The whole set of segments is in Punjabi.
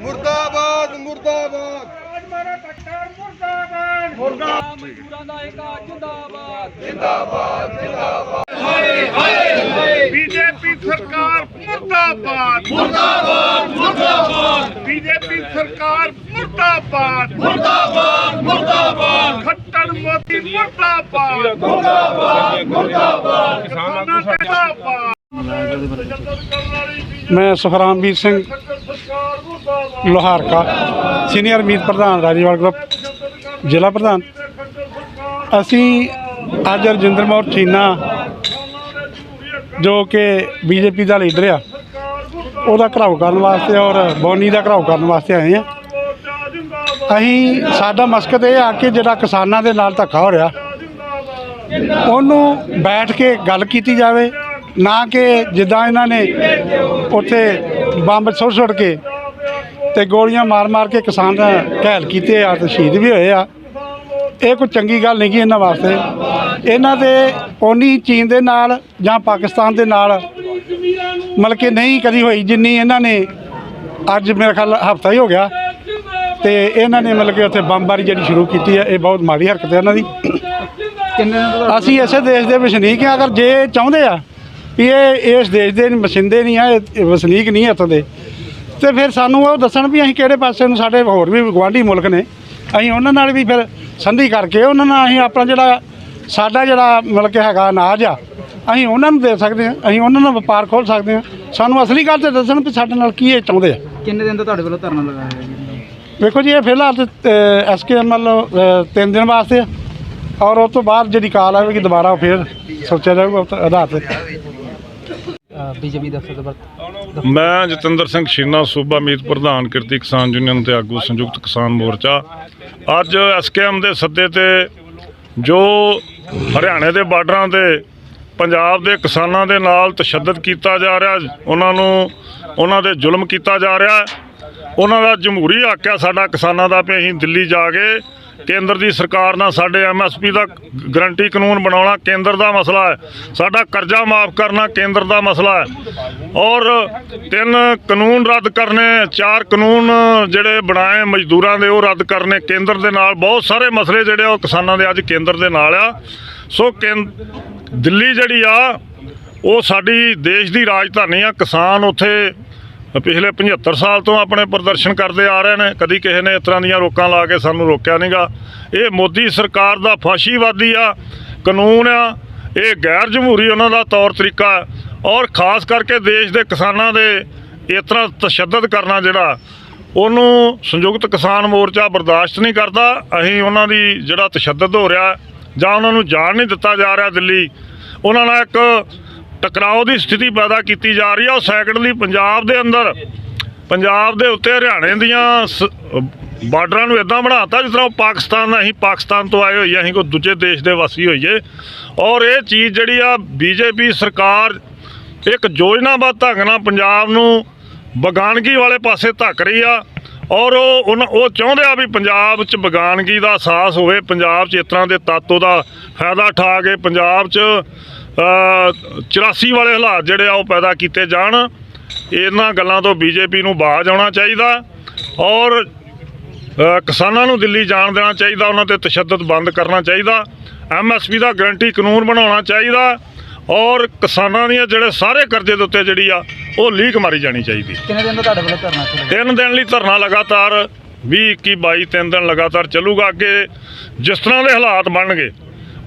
ਮੁਰਦਾਬਾਦ ਮੁਰਦਾਬਾਦ ਰਾਜਮਾਰਾ ਕੱਟੜ ਮੁਰਦਾਬਾਦ ਮੁਰਦਾਬਾਦ ਮਜ਼ਦੂਰਾਂ ਦਾ ਏਕਾ ਜਿੰਦਾਬਾਦ ਬੀਜੇਪੀ ਸਰਕਾਰ ਮੁਰਦਾਬਾਦ ਮੁਰਦਾਬਾਦ ਮੁਰਦਾਬਾਦ ਬੀਜੇਪੀ ਸਰਕਾਰ ਮੁਰਦਾਬਾਦ ਮੁਰਦਾਬਾਦ ਮੁਰਦਾਬਾਦ ਖੱਟੜ ਮੋਦੀ ਮੁਰਦਾਬਾਦ ਮੁਰਦਾਬਾਦ ਮੁਰਦਾਬਾਦ ਕਿਸਾਨਾਂ ਮੁਰਦਾਬਾਦ ਮੈਂ ਸੁਖਰਾਮਵੀਰ ਸਿੰਘ ਸਰਕਾਰ ਮੁਰਦਾਬਾਦ ਲੋਹਾਰਕਾ, ਸੀਨੀਅਰ ਮੀਤ ਪ੍ਰਧਾਨ ਰਾਜੇਵਾਲ ਗਰੁੱਪ, ਜ਼ਿਲ੍ਹਾ ਪ੍ਰਧਾਨ। ਅਸੀਂ ਅੱਜ ਰਜਿੰਦਰ ਮੋਹਨ ਠੀਨਾ ਜੋ ਕਿ ਬੀਜੇਪੀ ਦਾ ਲੀਡਰ ਆ, ਉਹਦਾ ਘਰਾਓ ਕਰਨ ਵਾਸਤੇ ਔਰ ਬੋਨੀ ਦਾ ਘਰਾਓ ਕਰਨ ਵਾਸਤੇ ਆਏ ਆ। ਅਸੀਂ, ਸਾਡਾ ਮਕਸਦ ਇਹ ਆ ਕਿ ਜਿਹੜਾ ਕਿਸਾਨਾਂ ਦੇ ਨਾਲ ਧੱਕਾ ਹੋ ਰਿਹਾ, ਉਹਨੂੰ ਬੈਠ ਕੇ ਗੱਲ ਕੀਤੀ ਜਾਵੇ, ਨਾ ਕਿ ਜਿੱਦਾਂ ਇਹਨਾਂ ਨੇ ਉੱਥੇ ਬੰਬ ਸੁੱਟ ਸੁੱਟ ਕੇ ਤੇ ਗੋਲੀਆਂ ਮਾਰ ਮਾਰ ਕੇ ਕਿਸਾਨ ਘਾਇਲ ਕੀਤੇ ਆ ਤੇ ਸ਼ਹੀਦ ਵੀ ਹੋਏ ਆ। ਇਹ ਕੋਈ ਚੰਗੀ ਗੱਲ ਨਹੀਂ ਗੀ ਇਹਨਾਂ ਵਾਸਤੇ। ਇਹਨਾਂ ਦੇ ਓਨੀ ਚੀਨ ਦੇ ਨਾਲ ਜਾਂ ਪਾਕਿਸਤਾਨ ਦੇ ਨਾਲ ਮਤਲਬ ਕਿ ਨਹੀਂ ਕਦੀ ਹੋਈ ਜਿੰਨੀ ਇਹਨਾਂ ਨੇ ਅੱਜ ਮੇਰੇ ਖਿਆਲ ਹਫਤਾ ਹੀ ਹੋ ਗਿਆ। ਤੇ ਇਹਨਾਂ ਨੇ ਮਤਲਬ ਕਿ ਉੱਥੇ ਬੰਬਾਰੀ ਜਿਹੜੀ ਸ਼ੁਰੂ ਕੀਤੀ ਹੈ ਇਹ ਬਹੁਤ ਮਾੜੀ ਹਰਕਤ ਹੈ ਇਹਨਾਂ ਦੀ। ਅਸੀਂ ਇਸੇ ਦੇਸ਼ ਦੇ ਵਸਨੀਕ ਹਾਂ ਅਗਰ ਜੇ ਚਾਹੁੰਦੇ ਆ ਵੀ ਇਹ ਇਸ ਦੇਸ਼ ਦੇ ਵਸਿੰਦੇ ਨਹੀਂ ਆ ਇਹ ਵਸਨੀਕ ਨਹੀਂ ਇੱਥੋਂ ਦੇ। ਤੇ ਫਿਰ ਸਾਨੂੰ ਉਹ ਦੱਸਣ ਵੀ ਅਸੀਂ ਕਿਹੜੇ ਪਾਸੇ ਨੂੰ ਸਾਡੇ ਹੋਰ ਵੀ ਗਵਾਂਢੀ ਮੁਲਕ ਨੇ। ਅਸੀਂ ਉਹਨਾਂ ਨਾਲ ਵੀ ਫਿਰ ਸੰਧੀ ਕਰਕੇ ਉਹਨਾਂ ਨਾਲ ਅਸੀਂ ਆਪਣਾ ਜਿਹੜਾ ਸਾਡਾ ਜਿਹੜਾ ਮਤਲਬ ਕਿ ਹੈਗਾ ਅਨਾਜ ਆ ਅਸੀਂ ਉਹਨਾਂ ਨੂੰ ਦੇ ਸਕਦੇ ਹਾਂ ਅਸੀਂ ਉਹਨਾਂ ਨਾਲ ਵਪਾਰ ਖੋਲ ਸਕਦੇ ਹਾਂ। ਸਾਨੂੰ ਅਸਲੀ ਗੱਲ ਤੇ ਦੱਸਣ ਵੀ ਸਾਡੇ ਨਾਲ ਕੀ ਇਹ ਚਾਹੁੰਦੇ ਆ। ਕਿੰਨੇ ਦਿਨ ਤੋਂ ਤੁਹਾਡੇ ਵੱਲੋਂ ਧਰਨਾ ਲਗਾਇਆ ਹੈ ਜੀ? ਵੇਖੋ ਜੀ ਇਹ ਫਿਲਹਾਲ ਐਸਕੇਐਮ ਵੱਲੋਂ ਤਿੰਨ ਦਿਨ ਵਾਸਤੇ ਔਰ ਉਸ ਤੋਂ ਬਾਅਦ ਜਿਹੜੀ ਕਾਲ ਆਵੇਗੀ ਦੁਬਾਰਾ ਫਿਰ ਸੋਚਿਆ ਜਾਊਗਾ ਆਧਾਰ ਤੇ। ਬੀਜੇਪੀ ਦਫ਼ਤਰ ਦੇ ਬਾਰੇ ਮੈਂ ਜਤਿੰਦਰ ਸਿੰਘ ਸ਼ੀਨਾ ਸੂਬਾ ਮੀਤ ਪ੍ਰਧਾਨ ਕਿਰਤੀ ਕਿਸਾਨ ਯੂਨੀਅਨ ਤੇ ਆਗੂ ਸੰਯੁਕਤ ਕਿਸਾਨ ਮੋਰਚਾ। ਅੱਜ ਐਸਕੇਐਮ ਦੇ ਸੱਦੇ ਤੇ ਜੋ ਹਰਿਆਣੇ ਦੇ ਬਾਰਡਰਾਂ ਤੇ ਪੰਜਾਬ ਦੇ ਕਿਸਾਨਾਂ ਦੇ ਨਾਲ ਤਸ਼ੱਦਦ ਕੀਤਾ ਜਾ ਰਿਹਾ, ਉਹਨਾਂ ਨੂੰ ਉਹਨਾਂ ਦੇ ਜ਼ੁਲਮ ਕੀਤਾ ਜਾ ਰਿਹਾ। ਉਹਨਾਂ ਦਾ ਜਮਹੂਰੀ ਹੱਕ ਹੈ ਸਾਡਾ ਕਿਸਾਨਾਂ ਦਾ ਵੀ ਅਸੀਂ ਦਿੱਲੀ ਜਾ ਕੇ ਕੇਂਦਰ ਦੀ ਸਰਕਾਰ ਨਾਲ ਸਾਡੇ ਐਮਐਸਪੀ ਦਾ ਗਰੰਟੀ ਕਾਨੂੰਨ ਬਣਾਉਣਾ ਕੇਂਦਰ ਦਾ ਮਸਲਾ ਹੈ। ਸਾਡਾ ਕਰਜ਼ਾ ਮਾਫ ਕਰਨਾ ਕੇਂਦਰ ਦਾ ਮਸਲਾ ਹੈ। ਔਰ ਤਿੰਨ ਕਾਨੂੰਨ ਰੱਦ ਕਰਨੇ, ਚਾਰ ਕਾਨੂੰਨ ਜਿਹੜੇ ਬਣਾਏ ਮਜ਼ਦੂਰਾਂ ਦੇ, ਉਹ ਰੱਦ ਕਰਨੇ ਕੇਂਦਰ ਦੇ ਨਾਲ। ਬਹੁਤ ਸਾਰੇ ਮਸਲੇ ਜਿਹੜੇ ਆ, ਉਹ ਕਿਸਾਨਾਂ ਦੇ ਅੱਜ ਕੇਂਦਰ ਦੇ ਨਾਲ ਆ। ਸੋ ਕੇਂ- ਦਿੱਲੀ ਜਿਹੜੀ ਆ, ਉਹ ਸਾਡੀ ਦੇਸ਼ ਦੀ ਰਾਜਧਾਨੀ ਆ। ਕਿਸਾਨ ਉੱਥੇ ਪਿਛਲੇ 75 ਸਾਲ ਤੋਂ ਆਪਣੇ ਪ੍ਰਦਰਸ਼ਨ ਕਰਦੇ ਆ ਰਹੇ ਨੇ, ਕਦੀ ਕਿਸੇ ਨੇ ਇਸ ਤਰ੍ਹਾਂ ਦੀਆਂ ਰੋਕਾਂ ਲਾ ਕੇ ਸਾਨੂੰ ਰੋਕਿਆ ਨਹੀਂਗਾ ਇਹ ਮੋਦੀ ਸਰਕਾਰ ਦਾ ਫਾਸ਼ੀਵਾਦੀ ਆ, ਕਾਨੂੰਨ ਆ, ਇਹ ਗੈਰ ਜਮਹੂਰੀ ਉਹਨਾਂ ਦਾ ਤੌਰ ਤਰੀਕਾ ਔਰ ਖਾਸ ਕਰਕੇ ਦੇਸ਼ ਦੇ ਕਿਸਾਨਾਂ ਦੇ ਇਸ ਤਰ੍ਹਾਂ ਤਸ਼ੱਦਦ ਕਰਨਾ ਜਿਹੜਾ, ਉਹਨੂੰ ਸੰਯੁਕਤ ਕਿਸਾਨ ਮੋਰਚਾ ਬਰਦਾਸ਼ਤ ਨਹੀਂ ਕਰਦਾ। ਅਸੀਂ ਉਹਨਾਂ ਦੀ ਜਿਹੜਾ ਤਸ਼ੱਦਦ ਹੋ ਰਿਹਾ, ਜਾਂ ਉਹਨਾਂ ਨੂੰ ਜਾਣ ਨਹੀਂ ਦਿੱਤਾ ਜਾ ਰਿਹਾ ਦਿੱਲੀ। ਉਹਨਾਂ ਨਾਲ ਇੱਕ ਟਕਰਾਓ ਦੀ ਸਥਿਤੀ ਪੈਦਾ ਕੀਤੀ ਜਾ ਰਹੀ ਆ। ਉਹ ਸੈਕੰਡਲੀ ਪੰਜਾਬ ਦੇ ਅੰਦਰ, ਪੰਜਾਬ ਦੇ ਉੱਤੇ ਹਰਿਆਣੇ ਦੀਆਂ ਸ- ਬਾਰਡਰਾਂ ਨੂੰ ਇਦਾਂ ਬਣਾਤਾ ਜਿਸ ਤਰ੍ਹਾਂ ਉਹ ਪਾਕਿਸਤਾਨ ਅਸੀਂ ਪਾਕਿਸਤਾਨ ਤੋਂ ਆਏ ਹੋਈਏ, ਅਸੀਂ ਕੋਈ ਦੂਜੇ ਦੇਸ਼ ਦੇ ਵਾਸੀ ਹੋਈਏ। ਔਰ ਇਹ ਚੀਜ਼ ਜਿਹੜੀ ਆ, ਬੀਜੇਪੀ ਸਰਕਾਰ ਇੱਕ ਯੋਜਨਾਬੱਧ ਢੰਗ ਨਾਲ ਪੰਜਾਬ ਨੂੰ ਬਗਾਨਗੀ ਵਾਲੇ ਪਾਸੇ ਧੱਕ ਰਹੀ ਆ। ਔਰ ਉਹ ਉਨ- ਉਹ ਚਾਹੁੰਦੇ ਆ ਵੀ ਪੰਜਾਬ 'ਚ ਬਗਾਨਗੀ ਦਾ ਅਹਿਸਾਸ ਹੋਵੇ, ਪੰਜਾਬ 'ਚ ਇਸ ਤਰ੍ਹਾਂ ਦੇ ਤਾਤੋ ਦਾ ਫਾਇਦਾ ਉਠਾ ਕੇ, ਪੰਜਾਬ 'ਚ 84 ਵਾਲੇ ਹਾਲਾਤ ਜਿਹੜੇ ਆ ਉਹ ਪੈਦਾ ਕੀਤੇ ਜਾਣ। ਇਹਨਾਂ ਗੱਲਾਂ ਤੋਂ ਬੀਜੇਪੀ ਨੂੰ ਬਾਜ਼ ਆਉਣਾ ਚਾਹੀਦਾ ਔਰ ਕਿਸਾਨਾਂ ਨੂੰ ਦਿੱਲੀ ਜਾਣ ਦੇਣਾ ਚਾਹੀਦਾ ਉਹਨਾਂ ਤੇ ਤਸ਼ੱਦਦ ਬੰਦ ਕਰਨਾ ਚਾਹੀਦਾ। ਐਮਐਸਪੀ ਦਾ ਗਰੰਟੀ ਕਾਨੂੰਨ ਬਣਾਉਣਾ ਚਾਹੀਦਾ ਔਰ ਕਿਸਾਨਾਂ ਦੀਆਂ ਜਿਹੜੇ ਸਾਰੇ ਕਰਜ਼ੇ ਦੇ ਉੱਤੇ ਜਿਹੜੀ ਆ ਉਹ ਲੀਕ ਮਾਰੀ ਜਾਣੀ ਚਾਹੀਦੀ। ਕਿੰਨੇ ਦਿਨ ਤੋਂ ਤੁਹਾਡੇ ਵੱਲੋਂ ਧਰਨਾ ਚੱਲ ਰਿਹਾ? ਤਿੰਨ ਦਿਨ ਲਈ ਧਰਨਾ ਲਗਾਤਾਰ 20 21 22 ਤਿੰਨ ਦਿਨ ਲਗਾਤਾਰ ਚੱਲੂਗਾ ਅੱਗੇ। ਜਿਸ ਤਰ੍ਹਾਂ ਦੇ ਹਾਲਾਤ ਬਣਨਗੇ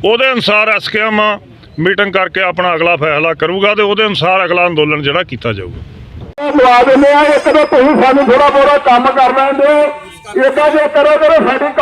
ਉਹਦੇ ਅਨੁਸਾਰ ਐਸਕੇਐਮ ਮੀਟਿੰਗ ਕਰਕੇ ਆਪਣਾ ਅਗਲਾ ਫੈਸਲਾ ਕਰੂਗਾ ਤੇ ਉਹਦੇ ਅਨੁਸਾਰ ਅਗਲਾ ਅੰਦੋਲਨ ਜਿਹੜਾ ਕੀਤਾ ਜਾਊਗਾ। ਲਵਾ ਦਿੰਦੇ ਆ ਇੱਕ ਤਾਂ ਤੁਸੀਂ ਸਾਨੂੰ ਥੋੜਾ ਬੋੜਾ ਕੰਮ ਕਰ ਲੈਂਦੇ ਹੋ ਇਦਾਂ ਜੇ ਕਰੋ ਕਰੋ, ਸਾਡੀ